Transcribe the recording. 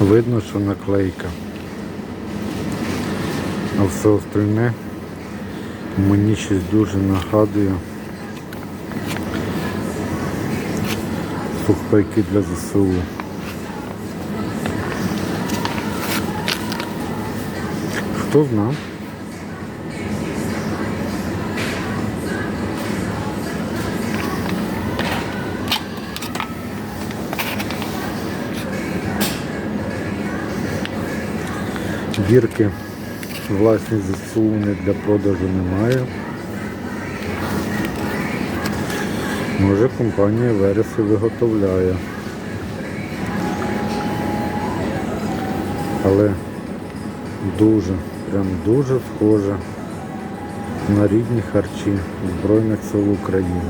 Видно, що наклейка. А все остальне мені щось дуже нагадує сухпайки для ЗСУ. Хто знав? Бірки власні ЗСУ для продажу немає. Може компанія Вереси виготовляє. Але дуже, прям дуже схоже на рідні харчі Збройних сил України.